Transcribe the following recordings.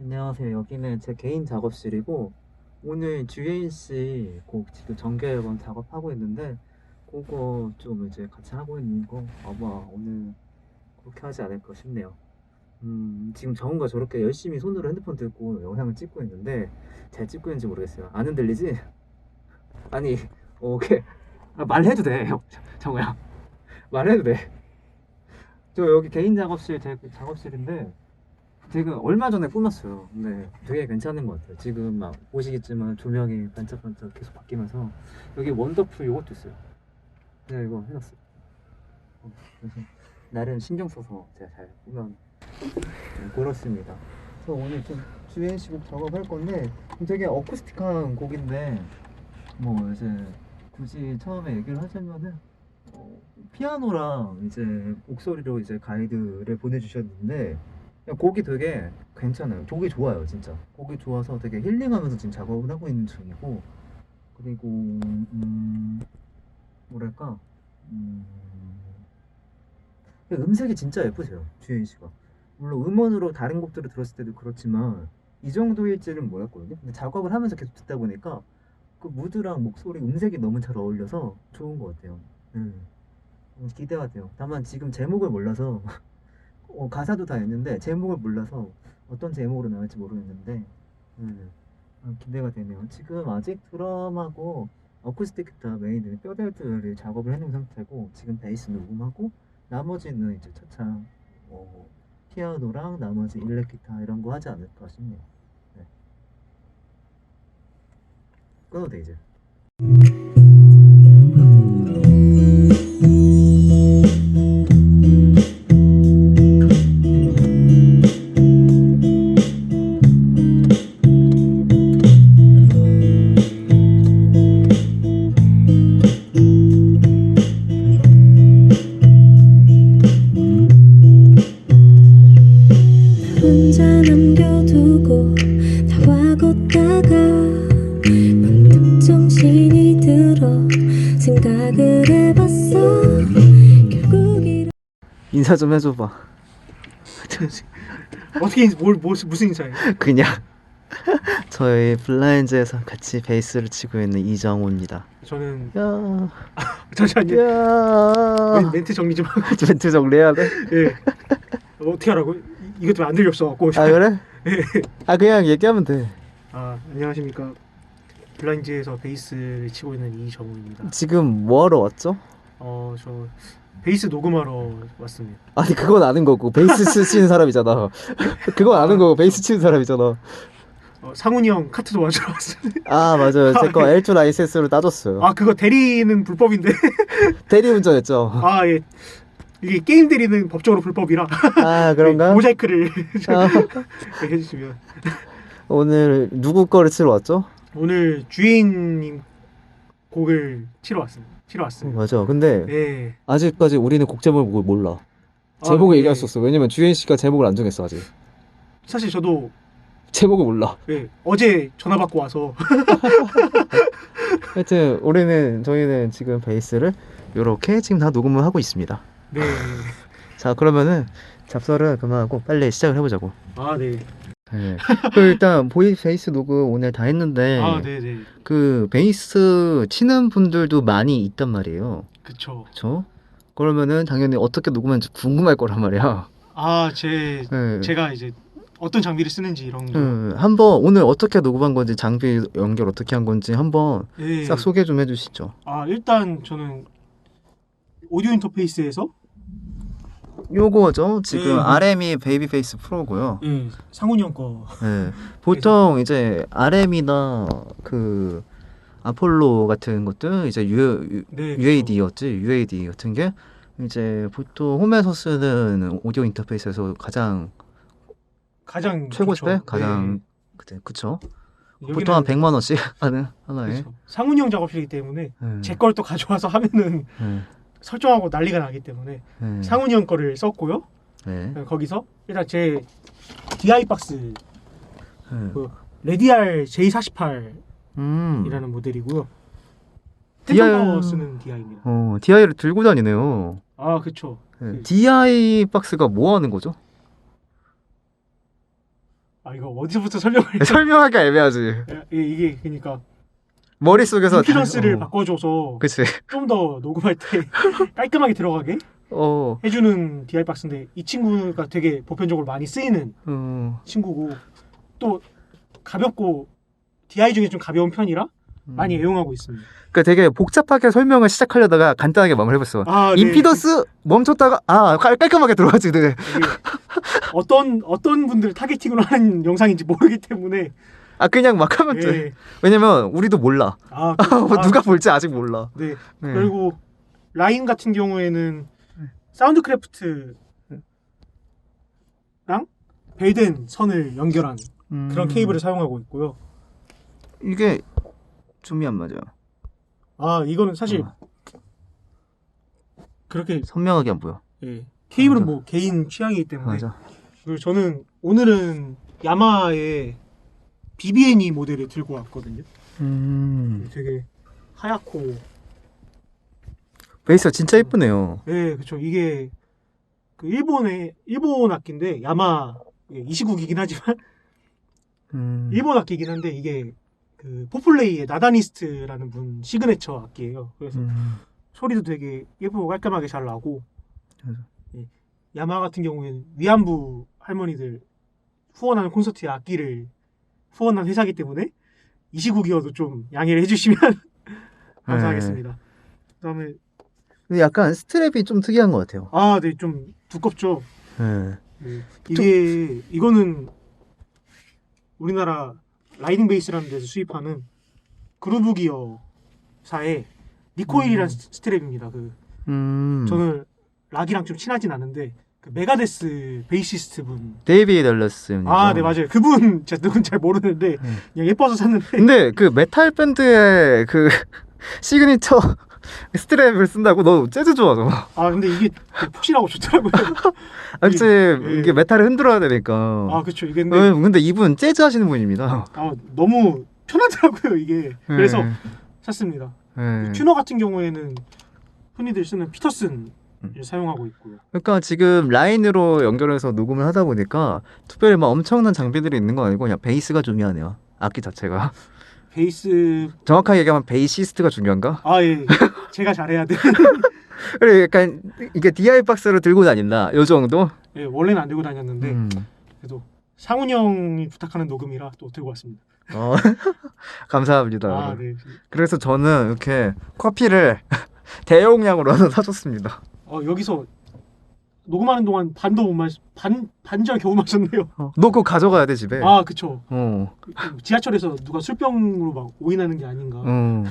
안녕하세요. 여기는 제 개인 작업실이고 오늘 주혜인 씨 곡 지금 정규 앨범 작업하고 있는데 그거 좀 이제 같이 하고 있는 거 아마 오늘 그렇게 하지 않을까 싶네요. 음, 지금 정우가 저렇게 열심히 손으로 핸드폰 들고 영상을 찍고 있는데 잘 찍고 있는지 모르겠어요. 안 흔들리지? 아니, 어, 오케이. 아, 말해도 돼, 형. 정우야. 말해도 돼. 저 여기 개인 작업실, 제 작업실인데 제가 얼마 전에 꾸몄어요. 근데 되게 괜찮은 것 같아요. 지금 막 보시겠지만 조명이 반짝반짝 계속 바뀌면서 여기 원더풀 요것도 있어요. 제가 이거 해놨어요. 어, 그래서 나름 신경 써서 제가 잘 네, 그렇습니다. 그래서 오늘 좀 주행 시곡 작업할 건데 되게 어쿠스틱한 곡인데 뭐 이제 굳이 처음에 얘기를 하자면은 어, 피아노랑 이제 목소리로 이제 가이드를 보내주셨는데 그냥 곡이 되게 괜찮아요. 곡이 좋아요, 진짜. 곡이 좋아서 되게 힐링하면서 지금 작업을 하고 있는 중이고 그리고 음, 뭐랄까 음, 음색이 진짜 예쁘세요, 주현 씨가. 물론 음원으로 다른 곡들을 들었을 때도 그렇지만 이 정도일지는 몰랐거든요. 근데 작업을 하면서 계속 듣다 보니까 그 무드랑 목소리, 음색이 너무 잘 어울려서 좋은 것 같아요. 음. 음, 기대가 돼요. 다만 지금 제목을 몰라서 어, 가사도 다 있는데 제목을 몰라서 어떤 제목으로 나올지 모르겠는데 음, 아, 기대가 되네요. 지금 아직 드럼하고 어쿠스틱 기타 메인은 뼈대들을 작업을 해놓은 상태고 지금 베이스 녹음하고 나머지는 이제 차차 어, 피아노랑 나머지 일렉 기타 이런 거 하지 않을까 싶네요. 네. 끊어도 돼 이제. 인사 좀 해줘봐. 어떻게 인- 뭘, 뭐, 무슨 인사예요? 그냥 저희 블라인즈에서 같이 베이스를 치고 있는 이정호입니다. 저는 야, 잠시만요. 야. 멘- 멘트 정리 좀 하고 멘트 정리해야 돼? 예. 어, 어떻게 하라고? 이- 이것 때문에 안 들렸어. 아 그래? 아 그냥 얘기하면 돼. 아 안녕하십니까. 블라인즈에서 베이스를 치고 있는 이정우입니다. 지금 뭐하러 왔죠? 어 저 베이스 녹음하러 왔습니다. 아니 그건 아는 거고 베이스 치는 사람이잖아. 그건 아는 거고 베이스 치는 사람이잖아. 어, 상훈이 형 카트 도와주러 왔습니다. 아 맞아요. 제 거 L2 라이센스로 따줬어요. 아 그거 대리는 불법인데. 대리 운전했죠. 아 예. 이게 게임 대리는 법적으로 불법이라 아 그런가? 모자이크를 아, 해주시면 오늘 누구 거를 치러 왔죠? 오늘 주인님 곡을 치러 왔습니다. 치러 왔습니다. 맞아. 근데 네. 아직까지 우리는 곡 제목을 몰라. 제목을 아, 얘기할 네. 수 없어. 왜냐면 주현 씨가 제목을 안 정했어 아직. 사실 저도 제목을 몰라. 예, 어제 전화 받고 와서 하여튼 우리는 저희는 지금 베이스를 이렇게 지금 다 녹음을 하고 있습니다. 네. 자 그러면은 잡설을 그만하고 빨리 시작을 해보자고. 아, 네. 네. 그 일단 보이 베이스 녹음 오늘 다 했는데 아, 네, 네. 그 베이스 치는 분들도 많이 있단 말이에요. 그쵸. 그렇죠? 그러면은 당연히 어떻게 녹음하는지 궁금할 거란 말이야. 아, 제 네. 제가 이제 어떤 장비를 쓰는지 이런 거. 음, 한번 오늘 어떻게 녹음한 건지 장비 연결 어떻게 한 건지 한번 예. 싹 소개 좀 해주시죠. 아, 일단 저는 오디오 인터페이스에서 요거죠. 지금 네. RM이 베이비 페이스 프로고요. 예, 상훈이 형 거. 네. 보통 이제 RM이나 그 아폴로 같은 것들 이제 U, U, 네. 그쵸. UAD였지 UAD 같은 게 이제 보통 홈에서 쓰는 오디오 인터페이스에서 가장 가장 최고 좋죠. 스펙 가장 그때 그쵸? 네. 보통 한 100만 원씩 하는 하나에. 그쵸. 상훈이 형 작업실이기 때문에 네. 제 걸 또 가져와서 하면은 네. 설정하고 난리가 나기 때문에 네. 상훈이 형 거를 썼고요. 네. 거기서 일단 제 DI 박스 네. 그 레디알 J48이라는 음. 모델이고요. DI 쓰는 DI입니다. 어, DI를 들고 다니네요. 아, 그쵸. 네. 그- DI 박스가 뭐 하는 거죠? 아 이거 어디서부터 설명을 설명하기가 애매하지. 예, 이게 그러니까 머릿속에서 다- 어. 바꿔줘서. 좀 더 녹음할 때 깔끔하게 들어가게 어. 해주는 DI 박스인데 이 친구가 되게 보편적으로 많이 쓰이는 어. 친구고 또 가볍고 DI 중에 좀 가벼운 편이라 많이 애용하고 있습니다. 그러니까 되게 복잡하게 설명을 시작하려다가 간단하게 마무리해봤어. 아, 네. 임피던스 멈췄다가 아 깔, 깔끔하게 들어가지. 네. 어떤 어떤 분들 타겟팅으로 하는 영상인지 모르기 때문에 아 그냥 막 하면 돼. 예. 왜냐면 우리도 몰라. 아, 뭐 아, 누가 볼지 아직 몰라. 네. 네. 그리고 라인 같은 경우에는 사운드크래프트랑 벨덴 선을 연결한 그런 음. 케이블을 사용하고 있고요. 이게 줌이 안 맞아. 아 이거는 사실 어. 그렇게 선명하게 안 보여. 예. 케이블은 맞아. 뭐 개인 취향이기 때문에 맞아. 그리고 저는 오늘은 야마의 BBNE 모델을 들고 왔거든요. 음. 되게 하얗고 베이스가 진짜 예쁘네요. 네, 그렇죠. 이게 그 일본의 일본 악기인데 야마 예, 29기긴 하지만 음. 일본 악기긴 한데 이게 그 포플레이의 나다니스트라는 분 시그네처 악기예요. 그래서 음. 소리도 되게 예쁘고 깔끔하게 잘 나고 맞아. 예, 야마 같은 경우에는 위안부 할머니들 후원하는 콘서트에 악기를 후원한 회사기 때문에 29기여도 좀 양해를 해주시면 감사하겠습니다. 그다음에 근데 약간 스트랩이 좀 특이한 것 같아요. 아, 네, 좀 두껍죠. 네. 네. 이게 이거는 우리나라 라이딩 베이스라는 데서 수입하는 그루브 기어사의 리코일이라는 스- 스트랩입니다. 그 음. 저는 락이랑 좀 친하진 않은데 그 메가데스 베이시스트 분. 데이비 덜러스입니다. 아, 네 맞아요. 그분 제가 누군지 잘 모르는데 네. 그냥 예뻐서 샀는데 근데 그 메탈 밴드의 그 시그니처 스트랩을 쓴다고 너 재즈 좋아하잖아. 아 근데 이게 푹신하고 좋더라고요. 아무튼 예. 이게 메탈을 흔들어야 되니까. 아 그렇죠. 이게 근데 어, 근데 이분 재즈 하시는 분입니다. 아, 너무 편하더라고요 이게. 그래서 네. 샀습니다. 네. 튜너 같은 경우에는 흔히들 쓰는 피터슨을 음. 사용하고 있고요. 그러니까 지금 라인으로 연결해서 녹음을 하다 보니까 특별히 막 엄청난 장비들이 있는 건 아니고 그냥 베이스가 중요하네요. 악기 자체가. 베이스 정확하게 얘기하면 베이시스트가 중요한가? 아 예. 제가 잘해야 돼. 그래 약간 이게 DI 박스를 들고 다닌다. 요 정도? 예, 원래는 안 들고 다녔는데 음. 그래도 상훈 형이 부탁하는 녹음이라 또 들고 왔습니다. 어. 감사합니다. 아 네. 그래서 저는 이렇게 커피를 대용량으로 하나 사줬습니다. 어 여기서 녹음하는 동안 반도 못 마시 반 반절 겨우 마셨네요. 너 그거 가져가야 돼 집에. 아 그쵸. 어. 지하철에서 누가 술병으로 막 오인하는 게 아닌가. 어.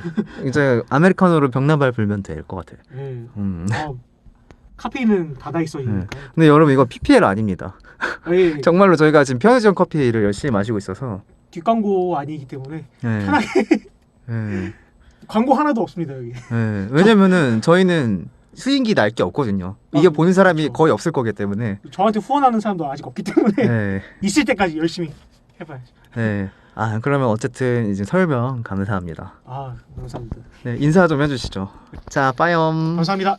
이제 아메리카노로 병나발 불면 될 것 같아. 예. 음. 아, 카페인은 닫아 있어니까. 근데 여러분 이거 PPL 아닙니다. 예. 정말로 저희가 지금 편의점 커피를 열심히 마시고 있어서. 뒷광고 아니기 때문에 네. 편하게 네. 광고 하나도 없습니다 여기. 네. 왜냐면은 저희는 수인기 날게 없거든요. 이게 아, 보는 사람이 그렇죠. 거의 없을 거기 때문에. 저한테 후원하는 사람도 아직 없기 때문에 네. 있을 때까지 열심히 해봐야죠. 네. 아 그러면 어쨌든 이제 설명 감사합니다. 아 감사합니다. 네 인사 좀 해주시죠. 자 빠염. 감사합니다.